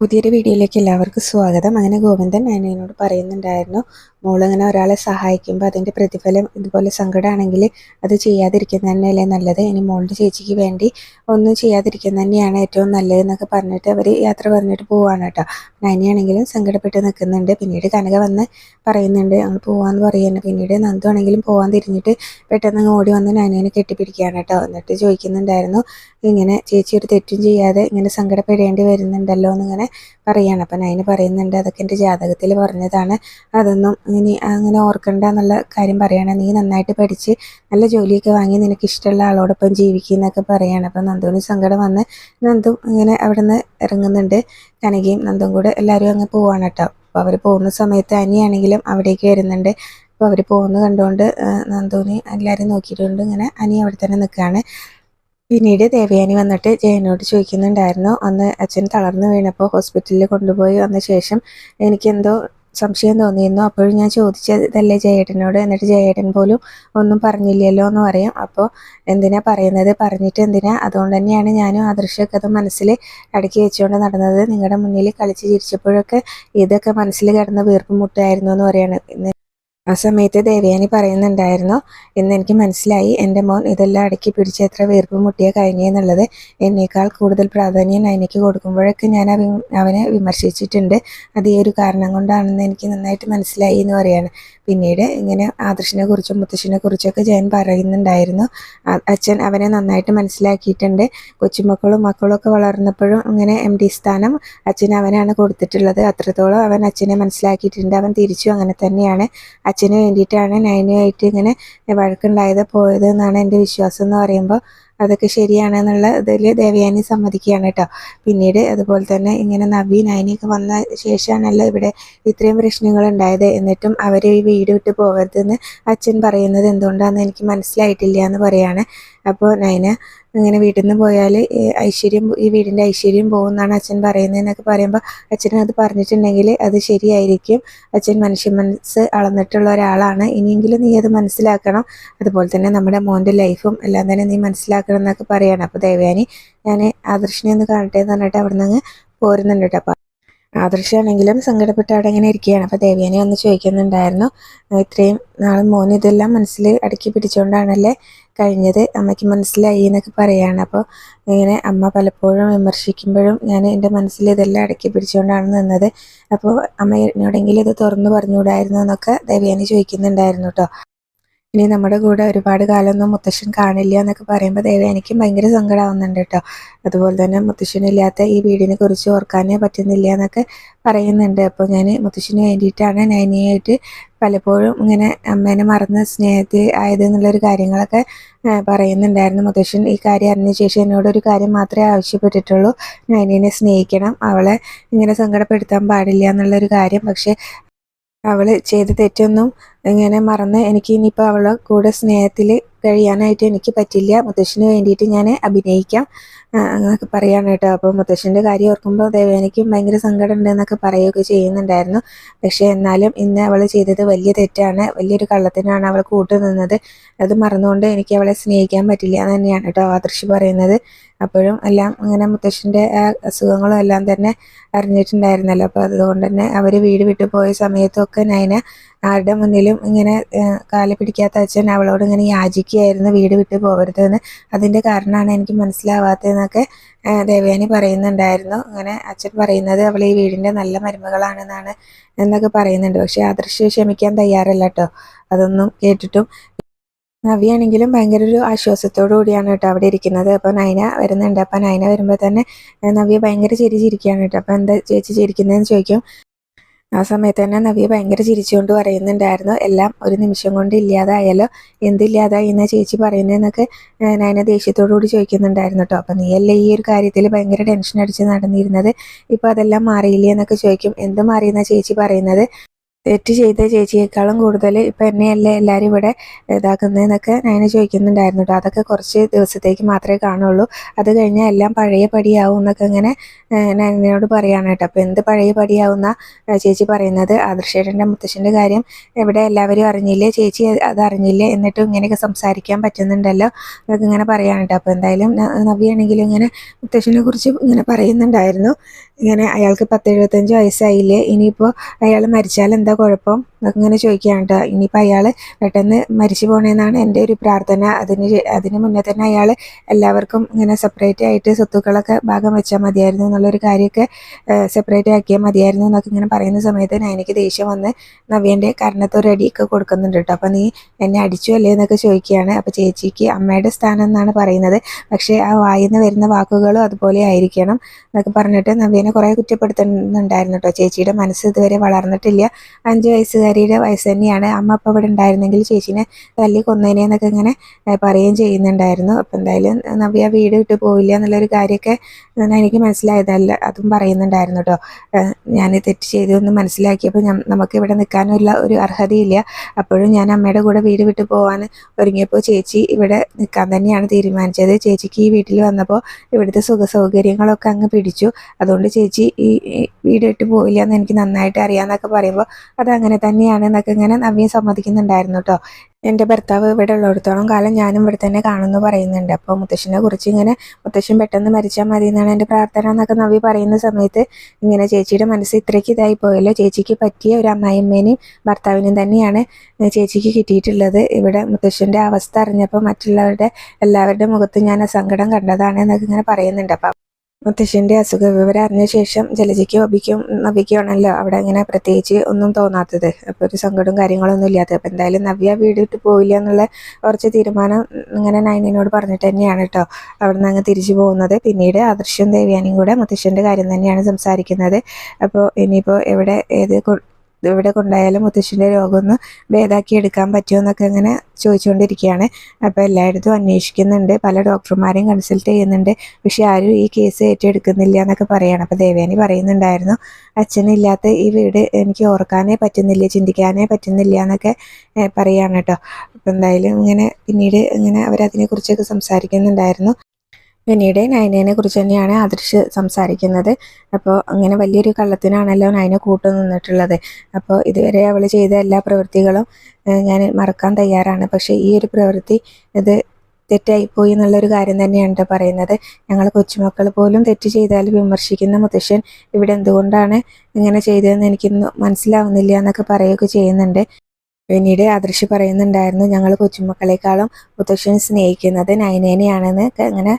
പുതിയൊരു വീഡിയോയിലേക്ക് എല്ലാവർക്കും സ്വാഗതം. അങ്ങനെ ഗോവിന്ദൻ നയനയോട് പറയുന്നുണ്ടായിരുന്നു മോളിങ്ങനെ ഒരാളെ സഹായിക്കുമ്പോൾ അതിന്റെ പ്രതിഫലം ഇതുപോലെ സങ്കടമാണെങ്കിൽ അത് ചെയ്യാതിരിക്കുന്നത് തന്നെയല്ലേ നല്ലത്? ഇനി മോളുടെ ചേച്ചിക്ക് വേണ്ടി ഒന്നും ചെയ്യാതിരിക്കുന്നത് തന്നെയാണ് ഏറ്റവും നല്ലത് എന്നൊക്കെ പറഞ്ഞിട്ട് അവർ യാത്ര പറഞ്ഞിട്ട് പോവാണ് കേട്ടോ. നയനയാണെങ്കിലും സങ്കടപ്പെട്ട് നിൽക്കുന്നുണ്ട്. പിന്നീട് കനക വന്ന് പറയുന്നുണ്ട് ഞങ്ങൾ പോവാന്ന് പറയുന്നു പിന്നീട് നന്ദു ആണെങ്കിലും പോവാൻ തിരിഞ്ഞിട്ട് പെട്ടെന്ന് ഓടി വന്ന് നയനേനെ കെട്ടിപ്പിടിക്കുകയാണ് കേട്ടോ. എന്നിട്ട് ചോദിക്കുന്നുണ്ടായിരുന്നു ഇങ്ങനെ ചേച്ചി ഒരു തെറ്റും ചെയ്യാതെ ഇങ്ങനെ സങ്കടപ്പെടേണ്ടി വരുന്നുണ്ടല്ലോ എന്നിങ്ങനെ പറയാണ്. അപ്പം നയന് പറയുന്നുണ്ട് അതൊക്കെ എന്റെ ജാതകത്തിൽ പറഞ്ഞതാണ്. അതൊന്നും ഇനി അങ്ങനെ ഓർക്കണ്ട എന്നുള്ള കാര്യം പറയുകയാണ് നീ നന്നായിട്ട് പഠിച്ച് നല്ല ജോലിയൊക്കെ വാങ്ങി നിനക്ക് ഇഷ്ടമുള്ള ആളോടൊപ്പം ജീവിക്കുന്നൊക്കെ പറയുകയാണ് അപ്പം നന്ദുവിന് സങ്കടം വന്ന് നന്ദു ഇങ്ങനെ അവിടെ നിന്ന് ഇറങ്ങുന്നുണ്ട്. കനകയും നന്ദും കൂടെ എല്ലാവരും അങ്ങ് പോവാണ് കേട്ടോ. അപ്പോൾ അവർ പോകുന്ന സമയത്ത് അനിയാണെങ്കിലും അവിടേക്ക് വരുന്നുണ്ട്. അപ്പോൾ അവർ പോകുന്നത് കണ്ടുകൊണ്ട് നന്ദുവിനെ എല്ലാവരും നോക്കിയിട്ടുണ്ട് ഇങ്ങനെ അനി അവിടെ തന്നെ നിൽക്കുകയാണ് പിന്നീട് ദേവയാനി വന്നിട്ട് ജയനോട് ചോദിക്കുന്നുണ്ടായിരുന്നു. അന്ന് അച്ഛൻ തളർന്നു വീണപ്പോൾ ഹോസ്പിറ്റലിൽ കൊണ്ടുപോയി വന്ന ശേഷം എനിക്കെന്തോ സംശയം തോന്നിയിരുന്നു. അപ്പോഴും ഞാൻ ചോദിച്ചതല്ലേ ജയേട്ടനോട്? എന്നിട്ട് ജയേട്ടൻ പോലും ഒന്നും പറഞ്ഞില്ലല്ലോ എന്ന് പറയും. അപ്പോൾ എന്തിനാ പറയുന്നത്? പറഞ്ഞിട്ട് എന്തിനാ? അതുകൊണ്ട് തന്നെയാണ് ഞാനും ആദർശമൊക്കെ അത് മനസ്സിൽ അടക്കി വെച്ചുകൊണ്ട് നടന്നത്. നിങ്ങളുടെ മുന്നിൽ കളിച്ച് ചിരിച്ചപ്പോഴൊക്കെ ഇതൊക്കെ മനസ്സിൽ കിടന്ന് വീർപ്പ് മുട്ടായിരുന്നു എന്ന് പറയാണ്. ആ സമയത്ത് ദേവയാനി പറയുന്നുണ്ടായിരുന്നു ഇന്ന് എനിക്ക് മനസ്സിലായി എന്റെ മോൻ ഇതെല്ലാം അടക്കി പിടിച്ച് എത്ര വീർപ്പ് മുട്ടിയ കഴിഞ്ഞെന്നുള്ളത് എന്നേക്കാൾ കൂടുതൽ പ്രാധാന്യം അതിനേക്ക് കൊടുക്കുമ്പോഴൊക്കെ ഞാൻ അവനെ വിമർശിച്ചിട്ടുണ്ട്. അത് ഈ ഒരു കാരണം കൊണ്ടാണെന്ന് എനിക്ക് നന്നായിട്ട് മനസ്സിലായി എന്ന് പറയാണ്. പിന്നീട് ഇങ്ങനെ ആദർശിനെ കുറിച്ചും മുത്തശ്ശിനെ കുറിച്ചൊക്കെ ജയൻ പറയുന്നുണ്ടായിരുന്നു. അച്ഛൻ അവനെ നന്നായിട്ട് മനസ്സിലാക്കിയിട്ടുണ്ട്. കൊച്ചുമക്കളും മക്കളും ഒക്കെ വളർന്നപ്പോഴും ഇങ്ങനെ എം ഡി സ്ഥാനം അച്ഛൻ അവനാണ് കൊടുത്തിട്ടുള്ളത്. അത്രത്തോളം അവൻ അച്ഛനെ മനസ്സിലാക്കിയിട്ടുണ്ട്. അവൻ തിരിച്ചു അങ്ങനെ തന്നെയാണ്. അച്ഛന് വേണ്ടിയിട്ടാണ് നൈനുമായിട്ട് ഇങ്ങനെ വഴക്കുണ്ടായത് പോയത് എന്നാണ് എന്റെ വിശ്വാസം എന്ന് പറയുമ്പോൾ അതൊക്കെ ശരിയാണെന്നുള്ള ഇതിൽ ദേവയാനി സമ്മതിക്കുകയാണ് കേട്ടോ. പിന്നീട് അതുപോലെ തന്നെ ഇങ്ങനെ നവീൻ നൈനിയൊക്കെ വന്ന ശേഷമാണല്ലോ ഇവിടെ ഇത്രയും പ്രശ്നങ്ങൾ ഉണ്ടായത്. എന്നിട്ടും അവർ ഈ വീട് വിട്ട് പോകരുതെന്ന് അച്ഛൻ പറയുന്നത് എന്തുകൊണ്ടാണെന്ന് എനിക്ക് മനസ്സിലായിട്ടില്ല എന്ന് പറയാണ്. അപ്പോൾ നയന ഇങ്ങനെ വീട്ടിൽ നിന്ന് പോയാൽ ഐശ്വര്യം ഈ വീടിന്റെ ഐശ്വര്യം പോകുമെന്നാണ് അച്ഛൻ പറയുന്നത് എന്നൊക്കെ പറയുമ്പോൾ അച്ഛനും അത് പറഞ്ഞിട്ടുണ്ടെങ്കിൽ അത് ശരിയായിരിക്കും. അച്ഛൻ മനുഷ്യ മനസ്സ് അളന്നിട്ടുള്ള ഒരാളാണ്. ഇനിയെങ്കിലും നീ അത് മനസ്സിലാക്കണം. അതുപോലെ തന്നെ നമ്മുടെ മോന്റെ ലൈഫും എല്ലാം തന്നെ നീ മനസ്സിലാക്കണം എന്നൊക്കെ പറയാണ്. അപ്പോൾ ദേവയാനി ഞാൻ ആദർശിനെ ഒന്ന് കാണട്ടെ എന്ന് പറഞ്ഞിട്ട് അവിടെ നിന്ന് പോരുന്നുണ്ട് കേട്ടോ. ആദർശാണെങ്കിലും സങ്കടപ്പെട്ട് അവിടെ ഇങ്ങനെ ഇരിക്കുകയാണ്. അപ്പോൾ ദേവ്യാനി വന്ന് ചോദിക്കുന്നുണ്ടായിരുന്നു ഇത്രയും നാൾ മോൻ ഇതെല്ലാം മനസ്സിൽ അടുക്കി പിടിച്ചുകൊണ്ടാണല്ലേ കഴിഞ്ഞത്? അമ്മയ്ക്ക് മനസ്സിലായി എന്നൊക്കെ പറയുകയാണ് അപ്പോൾ ഇങ്ങനെ അമ്മ പലപ്പോഴും വിമർശിക്കുമ്പോഴും ഞാൻ എന്റെ മനസ്സിൽ ഇതെല്ലാം അടുക്കി പിടിച്ചുകൊണ്ടാണ് നിന്നത്. അപ്പോൾ അമ്മ എന്നോടെങ്കിലും ഇത് തുറന്നു പറഞ്ഞുകൂടായിരുന്നു എന്നൊക്കെ ദേവ്യാനി ചോദിക്കുന്നുണ്ടായിരുന്നു കേട്ടോ ഇനി നമ്മുടെ കൂടെ ഒരുപാട് കാലമൊന്നും മുത്തശ്ശൻ കാണില്ല എന്നൊക്കെ പറയുമ്പോൾ ദേവേ എനിക്കും ഭയങ്കര സങ്കടമാവുന്നുണ്ട് കേട്ടോ. അതുപോലെ തന്നെ മുത്തശ്ശനില്ലാത്ത ഈ വീടിനെ കുറിച്ച് ഓർക്കാനേ പറ്റുന്നില്ല എന്നൊക്കെ പറയുന്നുണ്ട്. അപ്പോൾ ഞാൻ മുത്തശ്ശന് വേണ്ടിയിട്ടാണ് നൈനിയായിട്ട് പലപ്പോഴും ഇങ്ങനെ അമ്മേനെ മറന്ന് സ്നേഹത്തിൽ ആയത് എന്നുള്ളൊരു കാര്യങ്ങളൊക്കെ പറയുന്നുണ്ടായിരുന്നു. മുത്തശ്ശൻ ഈ കാര്യം അറിഞ്ഞ ശേഷം എന്നോട് ഒരു കാര്യം മാത്രമേ ആവശ്യപ്പെട്ടിട്ടുള്ളൂ. നൈനിനെ സ്നേഹിക്കണം. അവളെ ഇങ്ങനെ സങ്കടപ്പെടുത്താൻ പാടില്ല എന്നുള്ളൊരു കാര്യം. പക്ഷേ അവൾ ചെയ്ത തെറ്റൊന്നും ഇങ്ങനെ മറന്ന് എനിക്ക് ഇനിയിപ്പോൾ അവളെ കൂടെ സ്നേഹത്തിൽ കഴിയാനായിട്ട് എനിക്ക് പറ്റില്ല. മുത്തശ്ശന് വേണ്ടിയിട്ട് ഞാൻ അഭിനയിക്കാം എന്നൊക്കെ പറയാണ് കേട്ടോ. അപ്പോൾ മുത്തശ്ശന്റെ കാര്യം ഓർക്കുമ്പോൾ ദേവേനയ്ക്കും ഭയങ്കര സങ്കടം എന്നൊക്കെ പറയുകയൊക്കെ ചെയ്യുന്നുണ്ടായിരുന്നു. പക്ഷേ എന്നാലും ഇന്ന് അവൾ ചെയ്തത് വലിയ തെറ്റാണ്. വലിയൊരു കള്ളത്തിനാണ് അവൾ കൂട്ടുനിന്നത്. അത് മറന്നുകൊണ്ട് എനിക്ക് അവളെ സ്നേഹിക്കാൻ പറ്റില്ല എന്ന് തന്നെയാണ് കേട്ടോ ആദർശ് പറയുന്നത്. അപ്പോഴും എല്ലാം അങ്ങനെ മുത്തശ്ശന്റെ അസുഖങ്ങളും എല്ലാം തന്നെ അറിഞ്ഞിട്ടുണ്ടായിരുന്നല്ലോ. അപ്പോൾ അതുകൊണ്ട് തന്നെ അവർ വീട് വിട്ടു പോയ സമയത്തൊക്കെ നയന ആരുടെ മുന്നിലും ഇങ്ങനെ കാല പിടിക്കാത്ത അച്ഛൻ അവളോട് ഇങ്ങനെ യാചിക്കുകയായിരുന്നു വീട് വിട്ടു പോകരുതെന്ന്. അതിന്റെ കാരണമാണ് എനിക്ക് മനസ്സിലാവാത്തതെന്നൊക്കെ ദേവയാനി പറയുന്നുണ്ടായിരുന്നു. അങ്ങനെ അച്ഛൻ പറയുന്നത് അവൾ ഈ വീടിന്റെ നല്ല മരുമകളാണെന്നാണ് എന്നൊക്കെ പറയുന്നുണ്ട്. പക്ഷേ ആദർശ് ക്ഷമിക്കാൻ തയ്യാറല്ല കേട്ടോ. അതൊന്നും കേട്ടിട്ടും നവിയാണെങ്കിലും ഭയങ്കര ഒരു ആശ്വാസത്തോടു കൂടിയാണ് കേട്ടോ അവിടെ ഇരിക്കുന്നത്. അപ്പോൾ നൈന വരുന്നുണ്ട്. അപ്പോൾ നൈന വരുമ്പോൾ തന്നെ നവ്യ ഭയങ്കര ചിരി ചിരിക്കുകയാണ് കേട്ടോ. അപ്പോൾ എന്താ ചേച്ചി ചിരിക്കുന്നതെന്ന് ചോദിക്കും. ആ സമയത്ത് തന്നെ നവ്യ ഭയങ്കര ചിരിച്ചുകൊണ്ട് പറയുന്നുണ്ടായിരുന്നു. എല്ലാം ഒരു നിമിഷം കൊണ്ട് ഇല്ലാതായാലോ എന്തില്ലാതായി എന്നാ ചേച്ചി പറയുന്നതെന്നൊക്കെ നയന ദേഷ്യത്തോടു കൂടി ചോദിക്കുന്നുണ്ടായിരുന്നു കേട്ടോ. അപ്പം നീയല്ലേ ഈ ഒരു കാര്യത്തിൽ ഭയങ്കര ടെൻഷൻ അടിച്ച് നടന്നിരുന്നത്? ഇപ്പോൾ അതെല്ലാം മാറിയില്ലേ എന്നൊക്കെ ചോദിക്കും. എന്ത് മാറിയെന്നാ ചേച്ചി പറയുന്നത്? തെറ്റ് ചെയ്ത ചേച്ചിയേക്കാളും കൂടുതൽ ഇപ്പം എന്നെയല്ലേ എല്ലാവരും ഇവിടെ ഇതാക്കുന്നതെന്നൊക്കെ ഞാൻ ചോദിക്കുന്നുണ്ടായിരുന്നു കേട്ടോ. അതൊക്കെ കുറച്ച് ദിവസത്തേക്ക് മാത്രമേ കാണുള്ളൂ. അത് കഴിഞ്ഞാൽ എല്ലാം പഴയ പടിയാവും എന്നൊക്കെ ഇങ്ങനെ ഞാൻ എന്നോട് പറയുകയാണ് കേട്ടോ. അപ്പോൾ എന്ത് പഴയ പടിയാവുന്ന ചേച്ചി പറയുന്നത്. ആദർശേട്ടന്റെ മുത്തശ്ശന്റെ കാര്യം ഇവിടെ എല്ലാവരും അറിഞ്ഞില്ലേ? ചേച്ചി അത് അറിഞ്ഞില്ലേ? എന്നിട്ടും ഇങ്ങനെയൊക്കെ സംസാരിക്കാൻ പറ്റുന്നുണ്ടല്ലോ എന്നൊക്കെ ഇങ്ങനെ പറയുകയാണ് കേട്ടോ. അപ്പോൾ എന്തായാലും നവ്യാണെങ്കിലും ഇങ്ങനെ മുത്തശ്ശനെ കുറിച്ച് ഇങ്ങനെ പറയുന്നുണ്ടായിരുന്നു. ഇങ്ങനെ അയാൾക്ക് പത്ത് എഴുപത്തഞ്ച് വയസ്സായില്ലേ ഇനിയിപ്പോൾ അയാൾ മരിച്ചാൽ എന്താ കുഴപ്പം? ഇങ്ങനെ ചോദിക്കുകയാണ് കേട്ടോ ഇനിയിപ്പോൾ അയാൾ പെട്ടെന്ന് മരിച്ചു പോകണമെന്നാണ് എന്റെ ഒരു പ്രാർത്ഥന. അതിന് അതിന് മുന്നേ തന്നെ അയാൾ എല്ലാവർക്കും ഇങ്ങനെ സെപ്പറേറ്റ് ആയിട്ട് സ്വത്തുക്കളൊക്കെ ഭാഗം വെച്ചാൽ മതിയായിരുന്നു എന്നുള്ളൊരു കാര്യമൊക്കെ സെപ്പറേറ്റ് ആക്കിയാൽ മതിയായിരുന്നു എന്നൊക്കെ ഇങ്ങനെ പറയുന്ന സമയത്ത് ഞാൻ എനിക്ക് ദേഷ്യം വന്ന് നവ്യന്റെ കരണത്തൊരു അടിയൊക്കെ കൊടുക്കുന്നുണ്ട് കേട്ടോ അപ്പോൾ നീ എന്നെ അടിച്ചു അല്ലേ എന്നൊക്കെ ചോദിക്കുകയാണ്. അപ്പോൾ ചേച്ചിക്ക് അമ്മയുടെ സ്ഥാനം എന്നാണ് പറയുന്നത്. പക്ഷേ ആ വായിന്ന് വരുന്ന വാക്കുകളും അതുപോലെ ആയിരിക്കണം എന്നൊക്കെ പറഞ്ഞിട്ട് നവ്യനെ കുറേ കുറ്റപ്പെടുത്തുന്നുണ്ടായിരുന്നു കേട്ടോ ചേച്ചിയുടെ മനസ്സ് ഇതുവരെ വളർന്നിട്ടില്ല. അഞ്ച് വയസ്സുകാരിയുടെ വയസ്സ് തന്നെയാണ്. അമ്മ അപ്പോൾ ഇവിടെ ഉണ്ടായിരുന്നെങ്കിൽ ചേച്ചീനെ തല്ലി കൊന്നേനെ എന്നൊക്കെ ഇങ്ങനെ പറയുകയും ചെയ്യുന്നുണ്ടായിരുന്നു. അപ്പം എന്തായാലും നവ്യ വീട് വിട്ട് പോവില്ല എന്നുള്ളൊരു കാര്യമൊക്കെ എനിക്ക് മനസ്സിലായതല്ല. അതും പറയുന്നുണ്ടായിരുന്നു കേട്ടോ ഞാൻ തെറ്റ് ചെയ്തു എന്ന് മനസ്സിലാക്കിയപ്പോൾ ഞാൻ നമുക്ക് ഇവിടെ നിൽക്കാനുള്ള ഒരു അർഹതയില്ല. അപ്പോഴും ഞാൻ അമ്മയുടെ കൂടെ വീട് വിട്ടു പോകാൻ ഒരുങ്ങിയപ്പോൾ ചേച്ചി ഇവിടെ നിൽക്കാൻ തന്നെയാണ് തീരുമാനിച്ചത്. ചേച്ചിക്ക് ഈ വീട്ടിൽ വന്നപ്പോൾ ഇവിടുത്തെ സുഖ സൗകര്യങ്ങളൊക്കെ അങ്ങ് പിടിച്ചു. അതുകൊണ്ട് ചേച്ചി ഈ വീട് വിട്ട് പോയില്ല എന്ന് എനിക്ക് നന്നായിട്ട് അറിയാമെന്നൊക്കെ പറയുമ്പോൾ അതങ്ങനെ തന്നെയാണ് എന്നൊക്കെ ഇങ്ങനെ നവ്യം സമ്മതിക്കുന്നുണ്ടായിരുന്നു കേട്ടോ എന്റെ ഭർത്താവ് ഇവിടെ ഉള്ളിടത്തോളം കാലം ഞാനും ഇവിടെ തന്നെ കാണുമെന്ന് പറയുന്നുണ്ട്. അപ്പോൾ മുത്തശ്ശനെ കുറിച്ച് ഇങ്ങനെ മുത്തശ്ശൻ പെട്ടെന്ന് മരിച്ചാൽ മതി എന്നാണ് എന്റെ പ്രാർത്ഥന എന്നൊക്കെ നവ്യ പറയുന്ന സമയത്ത് ഇങ്ങനെ ചേച്ചിയുടെ മനസ്സ് ഇത്രയ്ക്ക് ഇതായി പോയല്ലോ. ചേച്ചിക്ക് പറ്റിയ ഒരു അമ്മായിമ്മേനെയും ഭർത്താവിനെയും തന്നെയാണ് ചേച്ചിക്ക് കിട്ടിയിട്ടുള്ളത്. ഇവിടെ മുത്തശ്ശന്റെ അവസ്ഥ അറിഞ്ഞപ്പോൾ മറ്റുള്ളവരുടെ എല്ലാവരുടെ മുഖത്തും ഞാൻ ആ സങ്കടം കണ്ടതാണ് എന്നൊക്കെ ഇങ്ങനെ പറയുന്നുണ്ട്. അപ്പം മുത്തശ്ശന്റെ അസുഖ വിവരം അറിഞ്ഞ ശേഷം ജലജയ്ക്കും അബിക്കും നവ്യയ്ക്കുമാണല്ലോ അവിടെ അങ്ങനെ പ്രത്യേകിച്ച് ഒന്നും തോന്നാത്തത്. അപ്പോൾ ഒരു സങ്കടവും കാര്യങ്ങളൊന്നും ഇല്ലാത്തത്. അപ്പോൾ എന്തായാലും നവ്യ വീടിട്ട് വിട്ട് പോയില്ല എന്നുള്ള കുറച്ച് തീരുമാനം ഇങ്ങനെ നൈനിനോട് പറഞ്ഞിട്ട് തന്നെയാണ് കേട്ടോ. അവിടെ നിന്ന് അങ്ങ് തിരിച്ചു പോകുന്നത്. പിന്നീട് ആദർശവും ദേവ്യാനിയും കൂടെ മുത്തശ്ശന്റെ കാര്യം തന്നെയാണ് സംസാരിക്കുന്നത്. അപ്പോൾ ഇനിയിപ്പോൾ എവിടെ ഏത് എവിടെ കൊണ്ടായാലും മുത്തശ്ശിന്റെ രോഗം ഒന്ന് ഭേദാക്കി എടുക്കാൻ പറ്റുമോ എന്നൊക്കെ അങ്ങനെ ചോദിച്ചുകൊണ്ടിരിക്കുകയാണ്. അപ്പോൾ എല്ലായിടത്തും അന്വേഷിക്കുന്നുണ്ട്. പല ഡോക്ടർമാരെയും കൺസൾട്ട് ചെയ്യുന്നുണ്ട്. പക്ഷെ ആരും ഈ കേസ് ഏറ്റെടുക്കുന്നില്ല എന്നൊക്കെ പറയാണ്. അപ്പോൾ ദേവയാനി പറയുന്നുണ്ടായിരുന്നു അച്ഛനില്ലാത്ത ഈ വീട് എനിക്ക് ഓർക്കാനേ പറ്റുന്നില്ല ചിന്തിക്കാനേ പറ്റുന്നില്ല എന്നൊക്കെ പറയുകയാണ് കേട്ടോ. അപ്പോൾ എന്തായാലും ഇങ്ങനെ പിന്നീട് ഇങ്ങനെ അവരതിനെക്കുറിച്ചൊക്കെ സംസാരിക്കുന്നുണ്ടായിരുന്നു. പിന്നീട് നയനയെ കുറിച്ച് തന്നെയാണ് ആദർശ് സംസാരിക്കുന്നത്. അപ്പോൾ അങ്ങനെ വലിയൊരു കള്ളത്തിനാണല്ലോ നയന കൂട്ടു നിന്നിട്ടുള്ളത്. അപ്പോൾ ഇതുവരെ അവൾ ചെയ്ത എല്ലാ പ്രവൃത്തികളും ഞാൻ മറക്കാൻ തയ്യാറാണ്. പക്ഷേ ഈ ഒരു പ്രവൃത്തി ഇത് തെറ്റായിപ്പോയി എന്നുള്ളൊരു കാര്യം തന്നെയാണ് പറയുന്നത്. ഞങ്ങൾ കൊച്ചുമക്കൾ പോലും തെറ്റ് ചെയ്താൽ വിമർശിക്കുന്ന മുത്തശ്ശൻ ഇവിടെ എന്തുകൊണ്ടാണ് ഇങ്ങനെ ചെയ്തതെന്ന് എനിക്കൊന്നും മനസ്സിലാവുന്നില്ല എന്നൊക്കെ പറയുകയൊക്കെ ചെയ്യുന്നുണ്ട്. പിന്നീട് അദൃശ്യ പറയുന്നുണ്ടായിരുന്നു ഞങ്ങൾ കൊച്ചുമക്കളെക്കാളും മുത്തശ്ശൻ സ്നേഹിക്കുന്നത് നയനേനെയാണെന്ന് ഇങ്ങനെ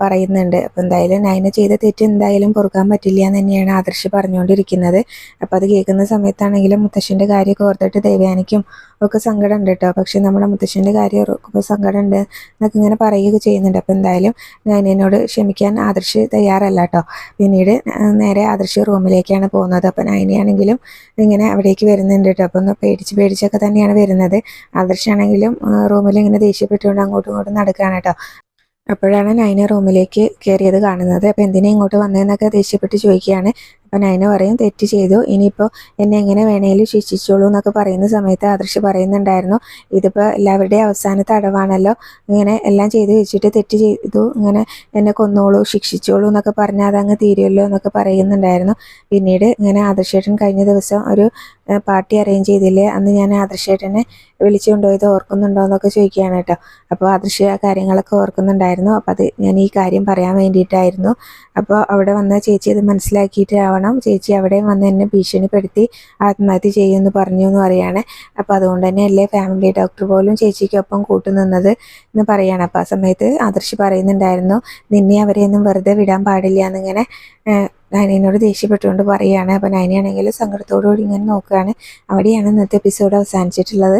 പറയുന്നുണ്ട്. അപ്പോൾ എന്തായാലും നയന ചെയ്ത തെറ്റ് എന്തായാലും പൊറുക്കാൻ പറ്റില്ല എന്ന് തന്നെയാണ് ആദർശ് പറഞ്ഞുകൊണ്ടിരിക്കുന്നത്. അപ്പോൾ അത് കേൾക്കുന്ന സമയത്താണെങ്കിലും മുത്തശ്ശന്റെ കാര്യമൊക്കെ ഓർത്തിട്ട് ദേവയാനിക്കും ഒക്കെ സങ്കടം ഉണ്ട് കേട്ടോ. പക്ഷെ നമ്മുടെ മുത്തശ്ശന്റെ കാര്യം ഓർക്കുമ്പോൾ സങ്കടം ഉണ്ട് എന്നൊക്കെ ഇങ്ങനെ പറയുകയൊക്കെ ചെയ്യുന്നുണ്ട്. അപ്പോൾ എന്തായാലും നയനേനോട് ക്ഷമിക്കാൻ ആദർശ് തയ്യാറല്ല കേട്ടോ. പിന്നീട് നേരെ ആദർശ് റൂമിലേക്കാണ് പോകുന്നത്. അപ്പോൾ നയനയാണെങ്കിലും ഇങ്ങനെ അവിടേക്ക് വരുന്നുണ്ട് കേട്ടോ. അപ്പോൾ ഒന്ന് പേടിച്ച് പേടിച്ചൊക്കെ തന്നെയാണ് വരുന്നത്. ആദർശാണെങ്കിലും റൂമിൽ ഇങ്ങനെ ദേഷ്യപ്പെട്ടുകൊണ്ട് അങ്ങോട്ടും ഇങ്ങോട്ടും നടക്കുകയാണ് കേട്ടോ. അപ്പോഴാണ് നൈന റൂമിലേക്ക് കയറിയത് കാണുന്നത്. അപ്പോൾ എന്തിനാ ഇങ്ങോട്ട് വന്നതെന്നൊക്കെ ദേഷ്യപ്പെട്ട് ചോദിക്കുകയാണ്. അപ്പോൾ നൈന പറയും തെറ്റ് ചെയ്തു. ഇനിയിപ്പോൾ എന്നെ എങ്ങനെ വേണേലും ശിക്ഷിച്ചോളൂ എന്നൊക്കെ പറയുന്ന സമയത്ത് ആദർശ് പറയുന്നുണ്ടായിരുന്നു. ഇതിപ്പോൾ എല്ലാവരുടെയും അവസാനത്തെ അടവാണല്ലോ. ഇങ്ങനെ എല്ലാം ചെയ്ത് വെച്ചിട്ട് തെറ്റ് ചെയ്തു. ഇങ്ങനെ എന്നെ കൊന്നോളൂ ശിക്ഷിച്ചോളൂ എന്നൊക്കെ പറഞ്ഞാൽ അതങ്ങ് തീരുമല്ലോ എന്നൊക്കെ പറയുന്നുണ്ടായിരുന്നു. പിന്നീട് ഇങ്ങനെ ആദർശേട്ടൻ കഴിഞ്ഞ ദിവസം ഒരു പാർട്ടി അറേഞ്ച് ചെയ്തില്ലേ? അന്ന് ഞാൻ ആദർശേട്ടനെ വിളിച്ചു കൊണ്ടുപോയത് ഓർക്കുന്നുണ്ടോ എന്നൊക്കെ ചോദിക്കുകയാണ് കേട്ടോ. അപ്പോൾ ആദർശ് ആ കാര്യങ്ങളൊക്കെ ഓർക്കുന്നുണ്ടായിരുന്നു. അപ്പോൾ അത് ഞാൻ ഈ കാര്യം പറയാൻ വേണ്ടിയിട്ടായിരുന്നു. അപ്പോൾ അവിടെ വന്ന ചേച്ചി അത് മനസ്സിലാക്കിയിട്ടാവണം ചേച്ചി അവിടെയും വന്ന് എന്നെ ഭീഷണിപ്പെടുത്തി ആത്മഹത്യ ചെയ്യുമെന്ന് പറഞ്ഞു എന്ന് പറയാണ്. അപ്പോൾ അതുകൊണ്ട് തന്നെ അല്ലേ ഫാമിലി ഡോക്ടർ പോലും ചേച്ചിക്കൊപ്പം കൂട്ടുനിന്നത് എന്ന് പറയാണ്. അപ്പോൾ ആ സമയത്ത് ആദർശ് പറയുന്നുണ്ടായിരുന്നു നിന്നെ അവരെയൊന്നും വെറുതെ വിടാൻ പാടില്ല എന്നിങ്ങനെ നയനോട് ദേഷ്യപ്പെട്ടുകൊണ്ട് പറയുകയാണ് അപ്പോൾ നയനയാണെങ്കിൽ സങ്കടത്തോടുകൂടി ഇങ്ങനെ നോക്കുകയാണ്. അവിടെയാണ് ഇന്നത്തെ എപ്പിസോഡ് അവസാനിച്ചിട്ടുള്ളത്.